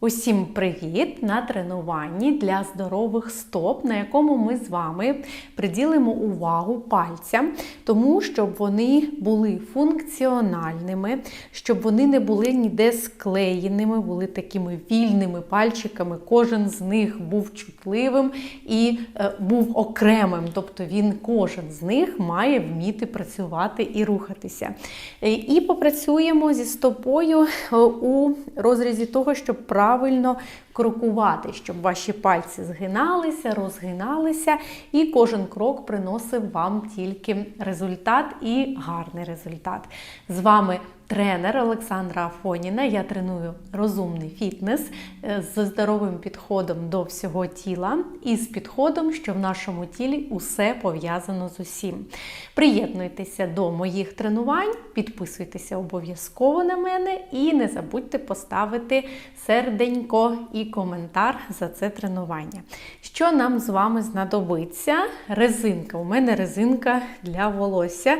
Усім привіт на тренуванні для здорових стоп, на якому ми з вами приділимо увагу пальцям, тому щоб вони були функціональними, щоб вони не були ніде склеєними, були такими вільними пальчиками. Кожен з них був чутливим і е, був окремим. Тобто він кожен з них має вміти працювати і рухатися. Е, І попрацюємо зі стопою е, у розрізі того, щоб правильно правильно крокувати, щоб ваші пальці згиналися, розгиналися, і кожен крок приносив вам тільки результат і гарний результат. З вами тренер Олександра Афоніна. Я треную розумний фітнес е, з здоровим підходом до всього тіла і з підходом, що в нашому тілі усе пов'язано з усім. Приєднуйтеся до моїх тренувань, підписуйтеся обов'язково на мене і не забудьте поставити серденько і коментар за це тренування. Що нам з вами знадобиться? Резинка. У мене резинка для волосся.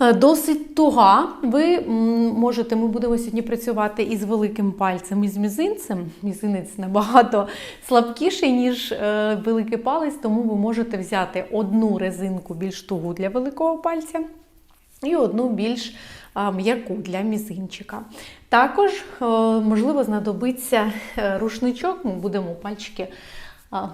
Е, Досить туга. Ви можете, ми будемо сьогодні працювати із великим пальцем і з мізинцем. Мізинець набагато слабкіший, ніж е, великий палець, тому ви можете взяти одну резинку більш тугу для великого пальця і одну більш м'яку для мізинчика. Також, е, можливо, знадобиться е, рушничок, ми будемо пальчики.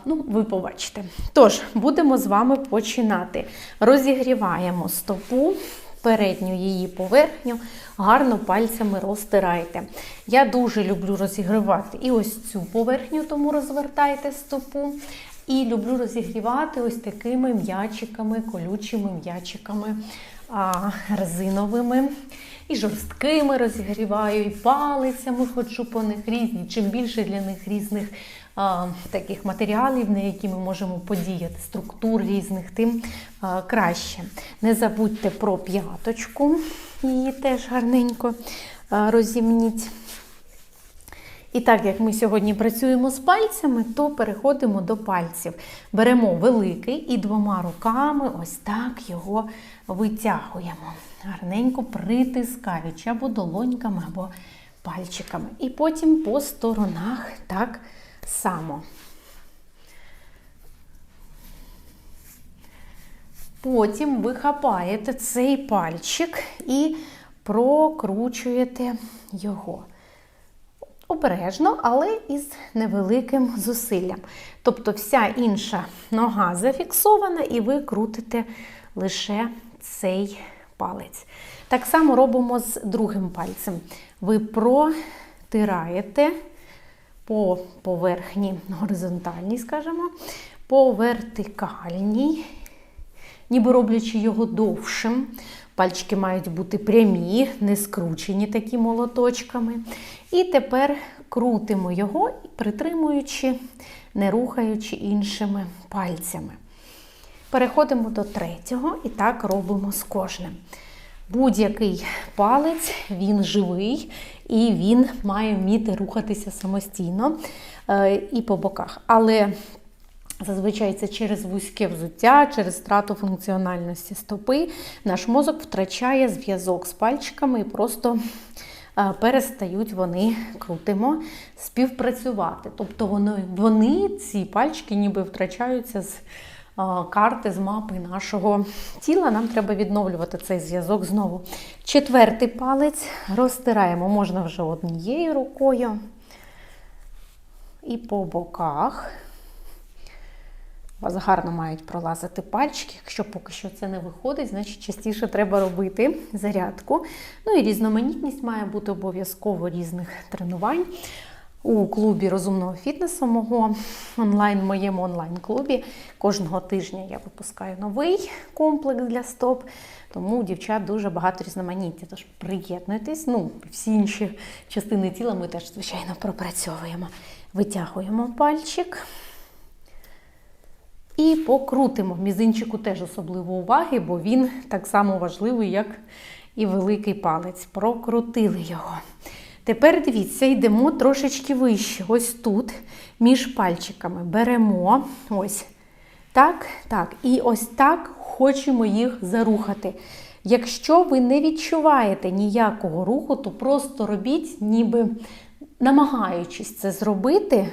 Ну, ви побачите. Тож, будемо з вами починати. Розігріваємо стопу, передню її поверхню, гарно пальцями розтирайте. Я дуже люблю розігрівати і ось цю поверхню, тому розвертайте стопу. І люблю розігрівати ось такими м'ячиками, колючими м'ячиками а, резиновими. І жорсткими розігріваю, і палицями ходжу по них різні. Чим більше для них різних а, таких матеріалів, на які ми можемо подіяти, структур різних, тим а, краще. Не забудьте про п'яточку, її теж гарненько а, розімніть. І так як ми сьогодні працюємо з пальцями, то переходимо до пальців. Беремо великий і двома руками ось так його витягуємо. Гарненько притискаючи або долоньками, або пальчиками. І потім по сторонах так само. Потім ви хапаєте цей пальчик і прокручуєте його. Обережно, але із невеликим зусиллям. Тобто вся інша нога зафіксована, і ви крутите лише цей палець. Так само робимо з другим пальцем. Ви протираєте по поверхні горизонтальній, скажімо, по вертикальній, ніби роблячи його довшим. Пальчики мають бути прямі, не скручені такі молоточками. І тепер крутимо його, притримуючи, не рухаючи іншими пальцями. Переходимо до третього і так робимо з кожним. Будь-який палець, він живий і він має вміти рухатися самостійно е, і по боках. Але Зазвичай це через вузьке взуття, через страту функціональності стопи. Наш мозок втрачає зв'язок з пальчиками і просто е, перестають вони крутимо співпрацювати. Тобто вони, вони ці пальчики ніби втрачаються з карти, з мапи нашого тіла. Нам треба відновлювати цей зв'язок знову. Четвертий палець розтираємо, можна вже однією рукою. І по боках. У вас гарно мають пролазити пальчики. Якщо поки що це не виходить, значить частіше треба робити зарядку. Ну і різноманітність має бути обов'язково різних тренувань. У клубі розумного фітнесу мого онлайн, моєму онлайн-клубі кожного тижня я випускаю новий комплекс для стоп. Тому у дівчат дуже багато різноманіття. Тож приєднуйтесь. Ну, всі інші частини тіла ми теж, звичайно, пропрацьовуємо. Витягуємо пальчик. І покрутимо. Мізинчику теж особливо уваги, бо він так само важливий, як і великий палець. Прокрутили його. Тепер дивіться, йдемо трошечки вище. Ось тут, між пальчиками. Беремо ось так, так. І ось так хочемо їх зарухати. Якщо ви не відчуваєте ніякого руху, то просто робіть, ніби намагаючись це зробити,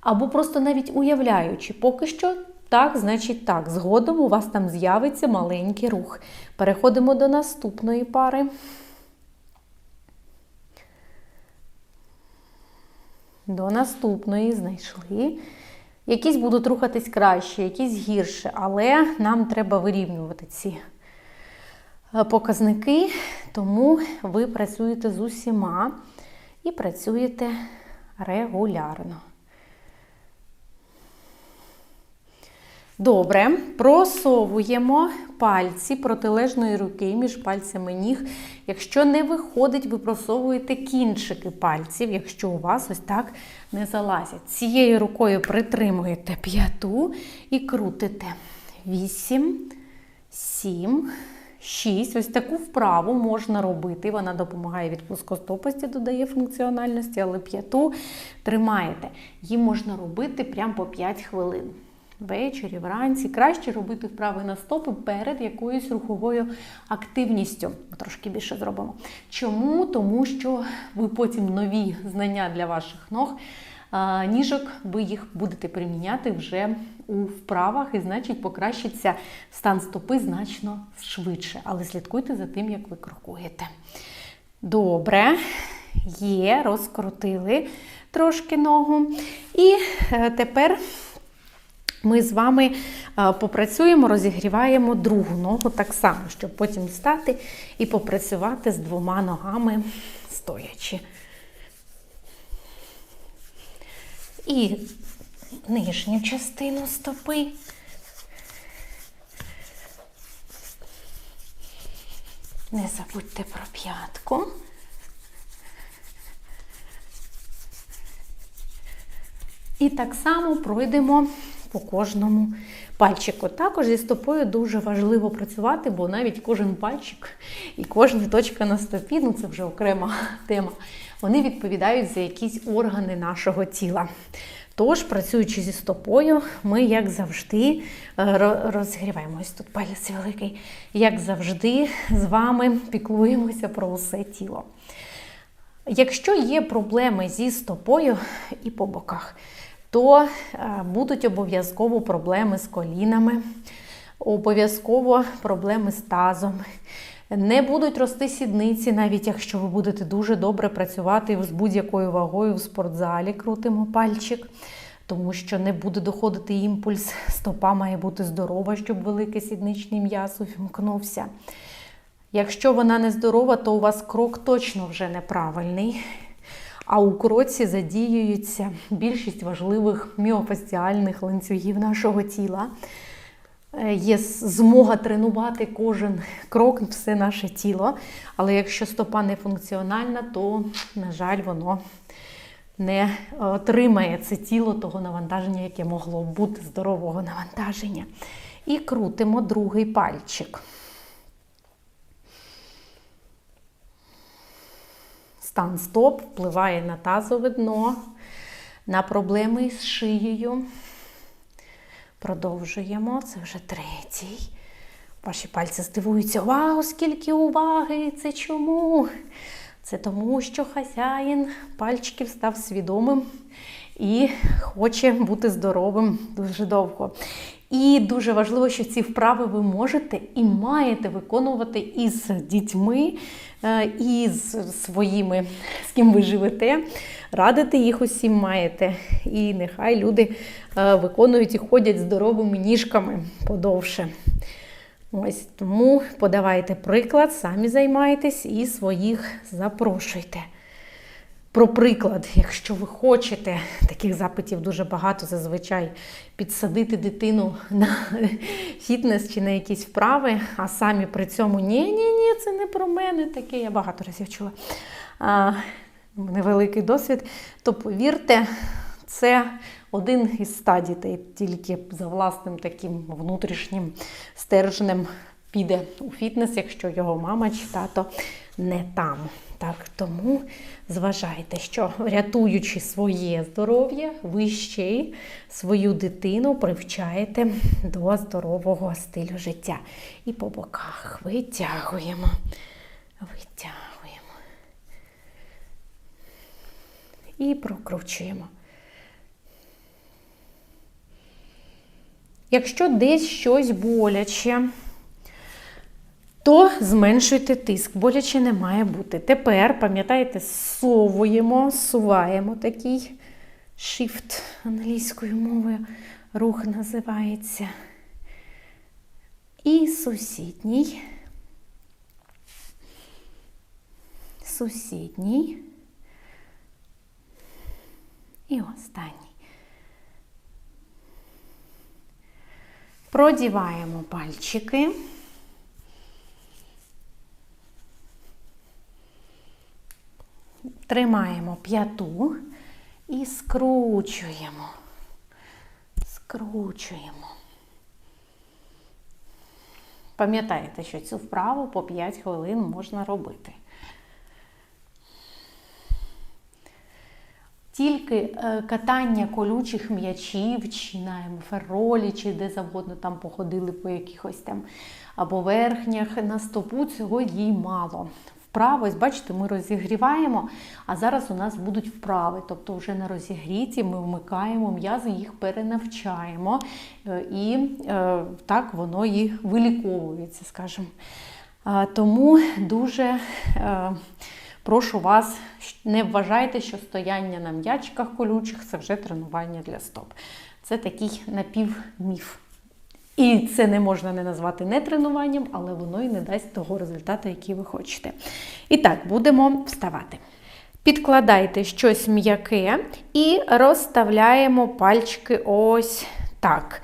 або просто навіть уявляючи, поки що так, значить так. Згодом у вас там з'явиться маленький рух. Переходимо до наступної пари. До наступної знайшли. Якісь будуть рухатись краще, якісь гірше, але нам треба вирівнювати ці е, показники, тому ви працюєте з усіма і працюєте регулярно. Добре, просовуємо пальці протилежної руки між пальцями ніг. Якщо не виходить, ви просовуєте кінчики пальців, якщо у вас ось так не залазять. Цією рукою притримуєте п'яту і крутите. Вісім, сім, шість. Ось таку вправу можна робити. Вона допомагає від плоскостопості, додає функціональності, але п'яту тримаєте. Її можна робити прямо по 5 хвилин. Ввечері, вранці. Краще робити вправи на стопи перед якоюсь руховою активністю. Трошки більше зробимо. Чому? Тому що ви потім нові знання для ваших ног. Ніжок ви їх будете приміняти вже у вправах, і, значить, покращиться стан стопи значно швидше. Але слідкуйте за тим, як ви крокуєте. Добре, є, розкрутили трошки ногу. І е, тепер ми з вами попрацюємо, розігріваємо другу ногу так само, щоб потім стати і попрацювати з двома ногами стоячи. І нижню частину стопи. Не забудьте про п'ятку. І так само пройдемо по кожному пальчику. Також зі стопою дуже важливо працювати, бо навіть кожен пальчик і кожна точка на стопі ну це вже окрема тема. Вони відповідають за якісь органи нашого тіла. Тож, працюючи зі стопою, ми, як завжди, е, розгріваємо тут палець великий, як завжди, з вами піклуємося про усе тіло. Якщо є проблеми зі стопою і по боках, то е, будуть обов'язково проблеми з колінами, обов'язково проблеми з тазом. Не будуть рости сідниці, навіть якщо ви будете дуже добре працювати з будь-якою вагою в спортзалі, крутимо пальчик, тому що не буде доходити імпульс, стопа має бути здорова, щоб великий сідничний м'ясо вмкнувся. Якщо вона не здорова, то у вас крок точно вже неправильний. А у кроці задіюються більшість важливих міофасціальних ланцюгів нашого тіла. Е, є змога тренувати кожен крок, все наше тіло. Але якщо стопа не функціональна, то, на жаль, воно не отримає це тіло того навантаження, яке могло бути здорового навантаження. І крутимо другий пальчик. Стан стоп впливає на тазове дно, на проблеми з шиєю. Продовжуємо, це вже третій. Ваші пальці здивуються, вау, скільки уваги! Це чому? Це тому, що хазяїн пальчиків став свідомим і хоче бути здоровим дуже довго. І дуже важливо, що ці вправи ви можете і маєте виконувати із дітьми, е, і з своїми, з ким ви живете. Радити їх усім маєте. І нехай люди е, виконують і ходять здоровими ніжками подовше. Ось Тому подавайте приклад, самі займайтесь і своїх запрошуйте. Про приклад, якщо ви хочете, таких запитів дуже багато зазвичай підсадити дитину на фітнес чи на якісь вправи, а самі при цьому ні-ні, ні, це не про мене таке. Я багато разів чула. А, Невеликий досвід. То повірте, це один із стадій, тільки за власним таким внутрішнім стержнем піде у фітнес, якщо його мама чи тато не там. Так, Тому зважайте, що рятуючи своє здоров'я, ви ще й свою дитину привчаєте до здорового стилю життя. І по боках витягуємо, витягуємо. І прокручуємо. Якщо десь щось боляче, то зменшуйте тиск. Боляче не має бути. Тепер, пам'ятаєте, зсовуємо, суваємо такий shift англійською мовою. Рух називається. І сусідній. Сусідній. І останній. Продіваємо пальчики. Тримаємо п'яту і скручуємо. Скручуємо. Пам'ятаєте, що цю вправу по 5 хвилин можна робити. Тільки е, катання колючих м'ячів, чи на феролі, чи де завгодно там походили по якихось там або верхнях на стопу, цього їй мало. Вправи, ось бачите, ми розігріваємо, а зараз у нас будуть вправи. Тобто вже на розігріті ми вмикаємо м'язи, їх перенавчаємо, е, і е, так воно і виліковується, скажімо. Тому дуже е, прошу вас, не вважайте, що стояння на м'ячиках колючих це вже тренування для стоп. Це такий напівміф. І це не можна не назвати не тренуванням, але воно і не дасть того результату, який ви хочете. І так, будемо вставати. Підкладайте щось м'яке і розставляємо пальчики ось так.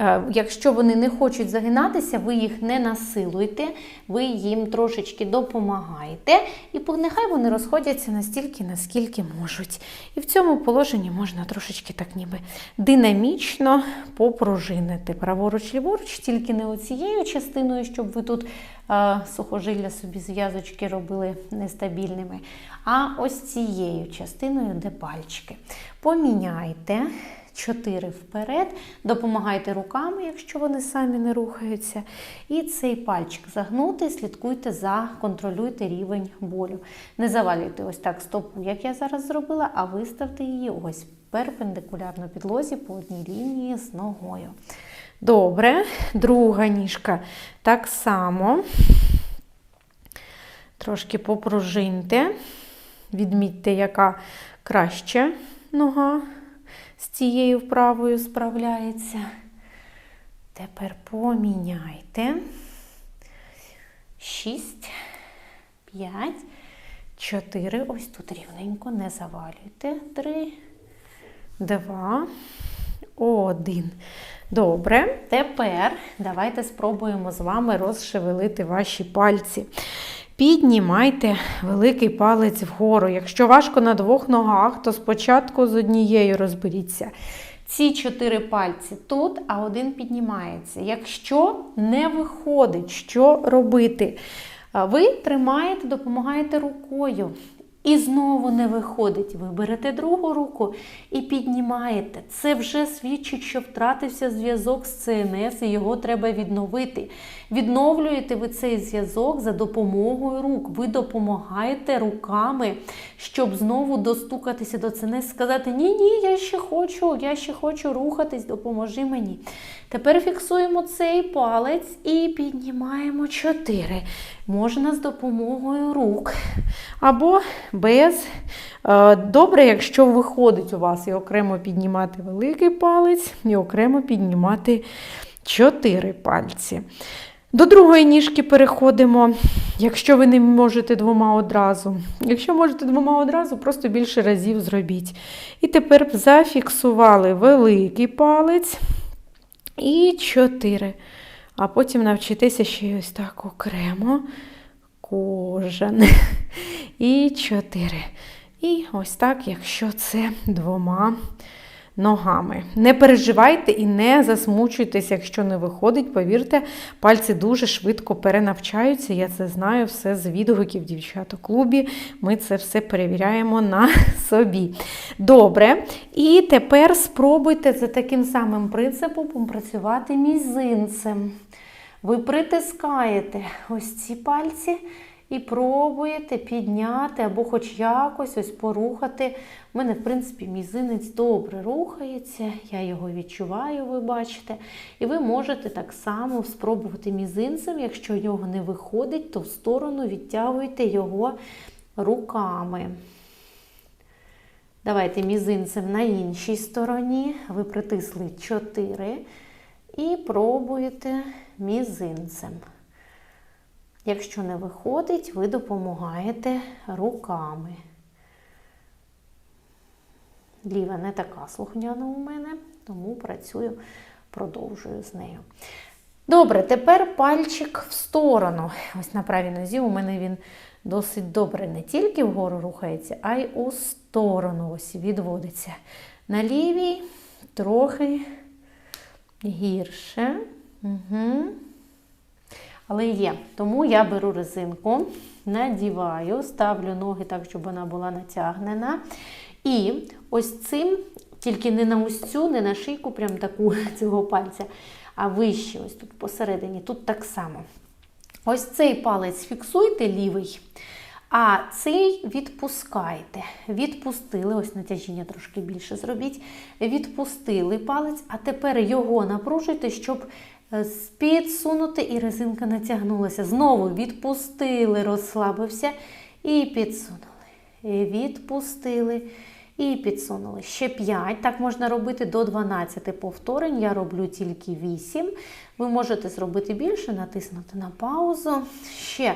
Е, Якщо вони не хочуть загинатися, ви їх не насилуйте, ви їм трошечки допомагаєте, і нехай вони розходяться настільки, наскільки можуть. І в цьому положенні можна трошечки так ніби динамічно попружинити. Праворуч, ліворуч, тільки не оцією частиною, щоб ви тут е, сухожилля собі зв'язочки робили нестабільними, а ось цією частиною, де пальчики. Поміняйте. Чотири вперед, допомагайте руками, якщо вони самі не рухаються. І цей пальчик загнути, слідкуйте за, контролюйте рівень болю. Не завалюйте ось так стопу, як я зараз зробила, а виставте її ось перпендикулярно підлозі по одній лінії з ногою. Добре, друга ніжка так само. Трошки попружиньте, відмітьте, яка краща нога з цією вправою справляється. Тепер поміняйте. Шість, п'ять, чотири. Ось тут рівненько, не завалюйте. Три, два, один. Добре. Тепер давайте спробуємо з вами розшевелити ваші пальці. Піднімайте великий палець вгору. Якщо важко на двох ногах, то спочатку з однією розберіться. Ці чотири пальці тут, а один піднімається. Якщо не виходить, що робити? Ви тримаєте, допомагаєте рукою. І знову не виходить. Ви берете другу руку і піднімаєте. Це вже свідчить, що втратився зв'язок з ЦНС і його треба відновити. Відновлюєте ви цей зв'язок за допомогою рук. Ви допомагаєте руками, щоб знову достукатися до ЦНС, сказати: Ні, ні, я ще хочу, я ще хочу рухатись, допоможи мені. Тепер фіксуємо цей палець і піднімаємо чотири. Можна з допомогою рук. Або без. Е, Добре, якщо виходить у вас і окремо піднімати великий палець, і окремо піднімати чотири пальці. До другої ніжки переходимо, якщо ви не можете двома одразу. Якщо можете двома одразу, просто більше разів зробіть. І тепер зафіксували великий палець і чотири. А потім навчитися ще ось так окремо. Кожен. І чотири. І ось так, якщо це двома ногами. Не переживайте і не засмучуйтесь, якщо не виходить. Повірте, пальці дуже швидко перенавчаються. Я це знаю все з відгуків дівчат у клубі. Ми це все перевіряємо на собі. Добре. І тепер спробуйте за таким самим принципом працювати мізинцем. Ви притискаєте ось ці пальці і пробуєте підняти або хоч якось ось порухати. У мене, в принципі, мізинець добре рухається, я його відчуваю, ви бачите. І ви можете так само спробувати мізинцем, якщо його не виходить, то в сторону відтягуйте його руками. Давайте мізинцем на іншій стороні. Ви притисли 4 і пробуєте мізинцем. Якщо не виходить, ви допомагаєте руками. Ліва не така слухняна у мене, тому працюю, продовжую з нею. Добре, тепер пальчик в сторону. Ось на правій нозі у мене він досить добре не тільки вгору рухається, а й у сторону ось відводиться. На лівій трохи гірше. Угу. Але є. Тому я беру резинку, надіваю, ставлю ноги так, щоб вона була натягнена. І ось цим, тільки не на ось цю, не на шийку, прям таку цього пальця, а вище, ось тут посередині, тут так само. Ось цей палець фіксуйте лівий, а цей відпускайте. Відпустили, ось натяжіння трошки більше зробіть. Відпустили палець, а тепер його напружуйте, щоб підсунути і резинка натягнулася. Знову відпустили, розслабився і підсунули. Відпустили і підсунули. Ще 5. Так можна робити до 12 повторень. Я роблю тільки 8. Ви можете зробити більше, натиснути на паузу. Ще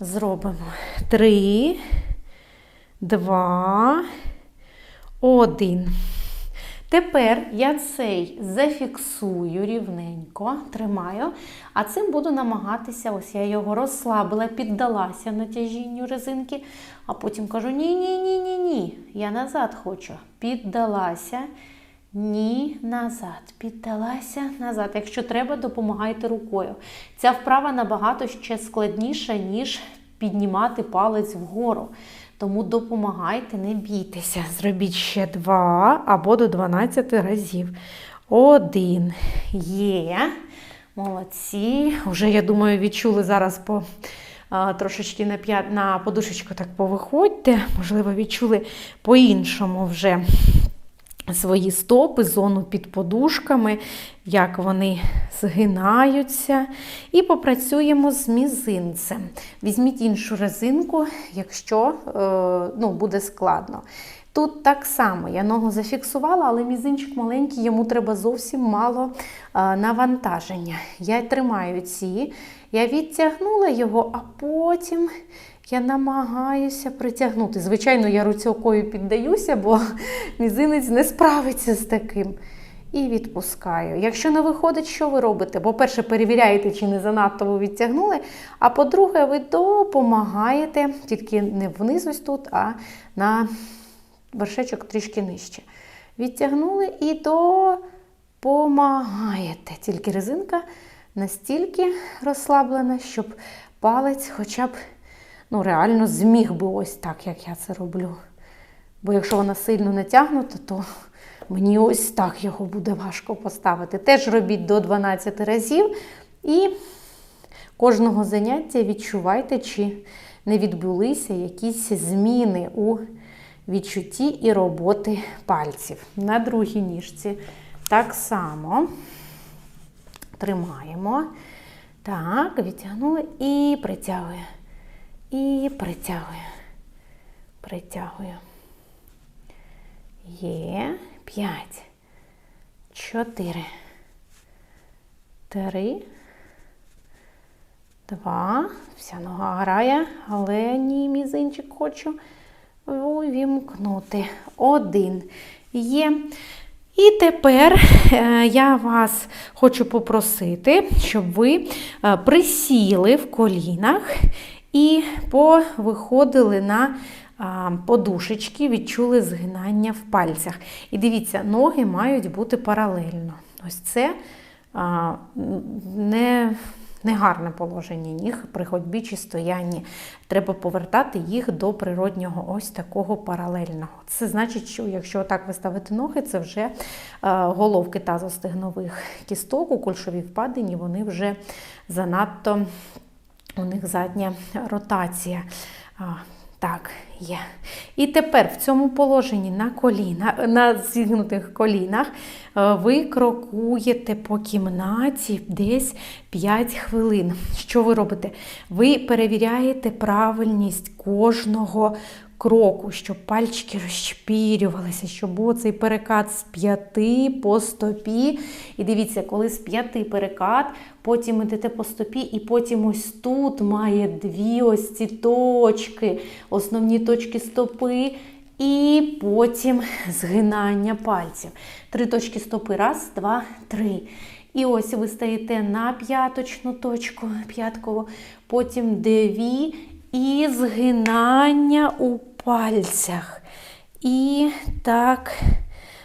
зробимо 3, 2, 1. Тепер я цей зафіксую рівненько, тримаю, а цим буду намагатися, ось я його розслабила, піддалася натяжінню резинки, а потім кажу: ні-ні-ні, ні, я назад хочу. Піддалася. Ні, назад. Піддалася назад. Якщо треба, допомагайте рукою. Ця вправа набагато ще складніша, ніж піднімати палець вгору. Тому допомагайте, не бійтеся. Зробіть ще два або до 12 разів. Один. Є. Молодці. Вже, я думаю, відчули зараз по трошечки на на подушечку так повиходьте. Можливо, відчули по-іншому вже свої стопи, зону під подушками, як вони згинаються. І попрацюємо з мізинцем. Візьміть іншу резинку, якщо е, ну, буде складно. Тут так само я ногу зафіксувала, але мізинчик маленький, йому треба зовсім мало навантаження. Я тримаю ці, я відтягнула його, а потім я намагаюся притягнути. Звичайно, я руцьокою піддаюся, бо мізинець не справиться з таким. І відпускаю. Якщо не виходить, що ви робите? По-перше, перевіряєте, чи не занадто ви відтягнули. А по-друге, ви допомагаєте, тільки не вниз ось тут, а на вершечок трішки нижче. Відтягнули і допомагаєте. Тільки резинка настільки розслаблена, щоб палець хоча б ну, реально зміг би ось так, як я це роблю. Бо якщо вона сильно натягнута, то мені ось так його буде важко поставити. Теж робіть до 12 разів. І кожного заняття відчувайте, чи не відбулися якісь зміни у відчутті і роботи пальців. На другій ніжці так само тримаємо. Так, відтягнули і притягуємо. І притягую. Притягую. Є. П'ять. Чотири. Три. Два. Вся нога грає, але ні, мізинчик хочу увімкнути. Один. Є. І тепер е, я вас хочу попросити, щоб ви е, присіли в колінах і повиходили на подушечки, відчули згинання в пальцях. І дивіться, ноги мають бути паралельно. Ось це не Негарне положення ніг при ходьбі чи стоянні. Треба повертати їх до природнього ось такого паралельного. Це значить, що якщо так ви ставите ноги, це вже головки тазостегнових кісток у кульшовій впадині, вони вже занадто у них задня ротація. Так, є. І тепер в цьому положенні на коліна, на зігнутих колінах е, ви крокуєте по кімнаті десь 5 хвилин. Що ви робите? Ви перевіряєте правильність кожного кроку, щоб пальчики розшпірювалися, щоб був цей перекат з п'яти по стопі. І дивіться, коли з п'яти перекат, потім йдете по стопі, і потім ось тут має дві ось ці точки, основні точки стопи. І потім згинання пальців. Три точки стопи. Раз, два, три. І ось ви стаєте на п'яточну точку, п'яткову, потім дві і згинання у пальцях. І так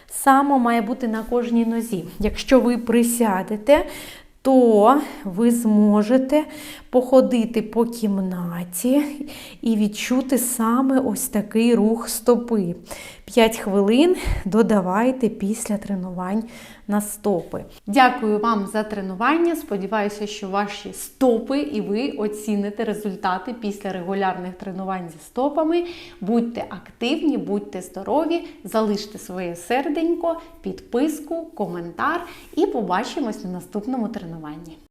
само має бути на кожній нозі. Якщо ви присядете, то ви зможете походити по кімнаті і відчути саме ось такий рух стопи. 5 хвилин додавайте після тренувань на стопи. Дякую вам за тренування. Сподіваюся, що ваші стопи і ви оціните результати після регулярних тренувань зі стопами. Будьте активні, будьте здорові, залиште своє серденько, підписку, коментар і побачимось на наступному тренуванні.